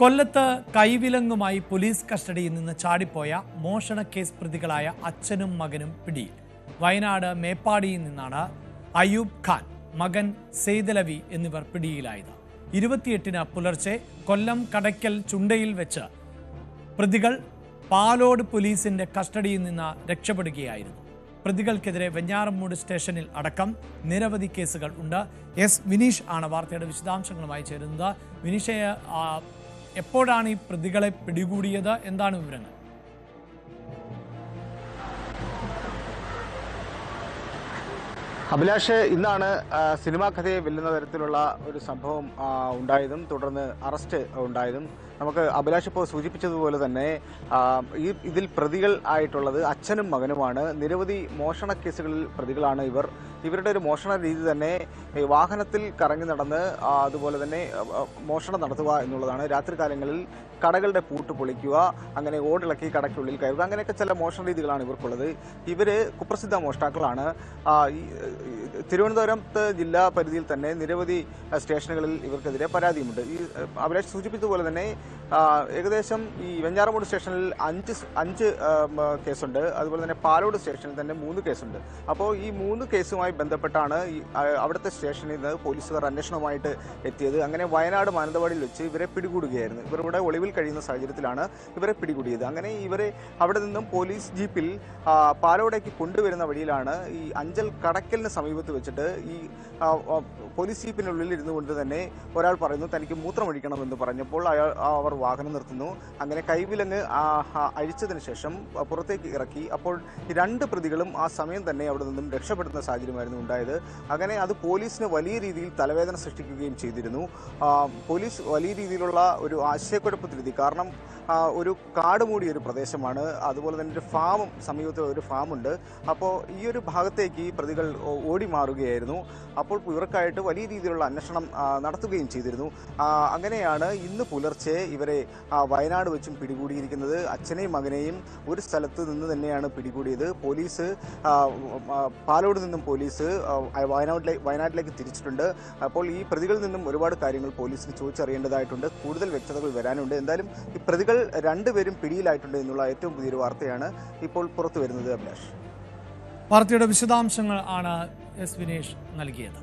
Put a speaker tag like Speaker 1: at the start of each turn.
Speaker 1: കൊല്ലത്ത് കൈവിലങ്ങുമായി പോലീസ് കസ്റ്റഡിയിൽ നിന്ന് ചാടിപ്പോയ മോഷണ കേസ് പ്രതികളായ അച്ഛനും മകനും പിടിയിൽ. വയനാട് മേപ്പാടിയിൽ നിന്നാണ് അയൂബ് ഖാൻ മകൻ സെയ്തലവി എന്നിവർ പിടിയിലായത്. ഇരുപത്തിയെട്ടിന് പുലർച്ചെ കൊല്ലം കടയ്ക്കൽ ചുണ്ടയിൽ വെച്ച് പ്രതികൾ പാലോട് പോലീസിന്റെ കസ്റ്റഡിയിൽ നിന്ന് രക്ഷപ്പെടുകയായിരുന്നു. പ്രതികൾക്കെതിരെ വെഞ്ഞാറമ്മൂട് സ്റ്റേഷനിൽ അടക്കം നിരവധി കേസുകൾ ഉണ്ട്. എസ് വിനീഷ് ആണ് വാർത്തയുടെ വിശദാംശങ്ങളുമായി ചേരുന്നത്. വിനീഷയെ എപ്പോഴാണ് ഈ പ്രതികളെ പിടികൂടിയത്? എന്താണ് വിവരങ്ങൾ?
Speaker 2: അഭിലാഷ് ഇന്നാണ് സിനിമാ കഥയെ വെല്ലുന്ന തരത്തിലുള്ള ഒരു സംഭവം ഉണ്ടായതും തുടർന്ന് അറസ്റ്റ് ഉണ്ടായതും. നമുക്ക് അഭിലാഷ് ഇപ്പോൾ സൂചിപ്പിച്ചതുപോലെ തന്നെ ഈ ഇതിൽ പ്രതികൾ ആയിട്ടുള്ളത് അച്ഛനും മകനുമാണ്. നിരവധി മോഷണ കേസുകളിൽ പ്രതികളാണ് ഇവർ. ഇവരുടെ ഒരു മോഷണ രീതി തന്നെ വാഹനത്തിൽ കറങ്ങി നടന്ന് അതുപോലെ തന്നെ മോഷണം നടത്തുക എന്നുള്ളതാണ്. രാത്രികാലങ്ങളിൽ കടകളുടെ പൂട്ട് പൊളിക്കുക അങ്ങനെ ഓടിളക്കി കടയ്ക്കുള്ളിൽ കയറുക അങ്ങനെയൊക്കെ ചില മോഷണ രീതികളാണ് ഇവർക്കുള്ളത്. ഇവർ കുപ്രസിദ്ധ മോഷ്ടാക്കളാണ്. തിരുവനന്തപുരത്ത് ജില്ലാ പരിധിയിൽ തന്നെ നിരവധി സ്റ്റേഷനുകളിൽ ഇവർക്കെതിരെ പരാതിയുമുണ്ട്. ഈ അവരെ സൂചിപ്പിച്ചതുപോലെ തന്നെ ഏകദേശം ഈ വെഞ്ഞാറമൂട് സ്റ്റേഷനിൽ അഞ്ച് അഞ്ച് കേസുണ്ട്. അതുപോലെ തന്നെ പാലോട് സ്റ്റേഷനിൽ തന്നെ മൂന്ന് കേസുണ്ട്. അപ്പോൾ ഈ മൂന്ന് കേസുമായി ബന്ധപ്പെട്ടാണ് അവിടുത്തെ സ്റ്റേഷനിൽ നിന്ന് പോലീസുകാർ അന്വേഷണവുമായിട്ട് എത്തിയത്. അങ്ങനെ വയനാട് മാനന്തവാടിയിൽ വെച്ച് ഇവരെ പിടികൂടുകയായിരുന്നു. ഇവർ ഇവിടെ ഒളിവിൽ കഴിയുന്ന സാഹചര്യത്തിലാണ് ഇവരെ പിടികൂടിയത്. അങ്ങനെ ഇവരെ അവിടെ നിന്നും പോലീസ് ജീപ്പിൽ പാലോടേക്ക് കൊണ്ടുവരുന്ന വഴിയിലാണ് ഈ അഞ്ചൽ കടക്കലിന് സമീപത്ത് വെച്ചിട്ട് ഈ പോലീസ് ജീപ്പിനുള്ളിൽ ഇരുന്നു കൊണ്ട് തന്നെ ഒരാൾ പറയുന്നു തനിക്ക് മൂത്രമൊഴിക്കണമെന്ന് പറഞ്ഞപ്പോൾ അയാൾ അവർ വാഹനം നിർത്തുന്നു. അങ്ങനെ കൈവിലങ്ങ് അഴിച്ചതിന് ശേഷം പുറത്തേക്ക് ഇറക്കി. അപ്പോൾ രണ്ട് പ്രതികളും ആ സമയം തന്നെ അവിടെ നിന്നും രക്ഷപ്പെടുന്ന സാഹചര്യമായിരുന്നു ഉണ്ടായത്. അങ്ങനെ അത് പോലീസിന് വലിയ രീതിയിൽ തലവേദന സൃഷ്ടിക്കുകയും ചെയ്തിരുന്നു. പോലീസ് വലിയ രീതിയിലുള്ള ഒരു ആശയക്കുഴപ്പത്തിലെത്തി കാരണം ഒരു കാട് മൂടിയ ഒരു പ്രദേശമാണ്. അതുപോലെ തന്നെ ഒരു ഫാമും സമീപത്ത് ഒരു ഫാമുണ്ട്. അപ്പോൾ ഈ ഒരു ഭാഗത്തേക്ക് പ്രതികൾ ഓടി മാറുകയായിരുന്നു. അപ്പോൾ ഇവർക്കായിട്ട് വലിയ രീതിയിലുള്ള അന്വേഷണം നടത്തുകയും ചെയ്തിരുന്നു. അങ്ങനെയാണ് ഇന്ന് പുലർച്ചെ ഇവരെ ആ, വയനാട് വെച്ചും പിടികൂടിയിരിക്കുന്നത്. അച്ഛനെയും മകനെയും ഒരു സ്ഥലത്ത് നിന്ന് തന്നെയാണ് പിടികൂടിയത്. പോലീസ് പാലോട് നിന്നും പോലീസ് വയനാട്ടിലെ വയനാട്ടിലേക്ക് വയനാട്ടിലേക്ക് തിരിച്ചിട്ടുണ്ട്. അപ്പോൾ ഈ പ്രതികളിൽ നിന്നും ഒരുപാട് കാര്യങ്ങൾ പോലീസിന് ചോദിച്ചറിയേണ്ടതായിട്ടുണ്ട്. കൂടുതൽ വ്യക്തതകൾ വരാനുണ്ട്. എന്തായാലും ഈ പ്രതികൾ രണ്ടുപേരും പിടിയിലായിട്ടുണ്ട് എന്നുള്ള ഏറ്റവും പുതിയൊരു വാർത്തയാണ് ഇപ്പോൾ പുറത്തു വരുന്നത് അഭിലാഷ്.
Speaker 1: വാർത്തയുടെ വിശദാംശങ്ങൾ ആണ് എസ് വിനേഷ് നൽകിയത്.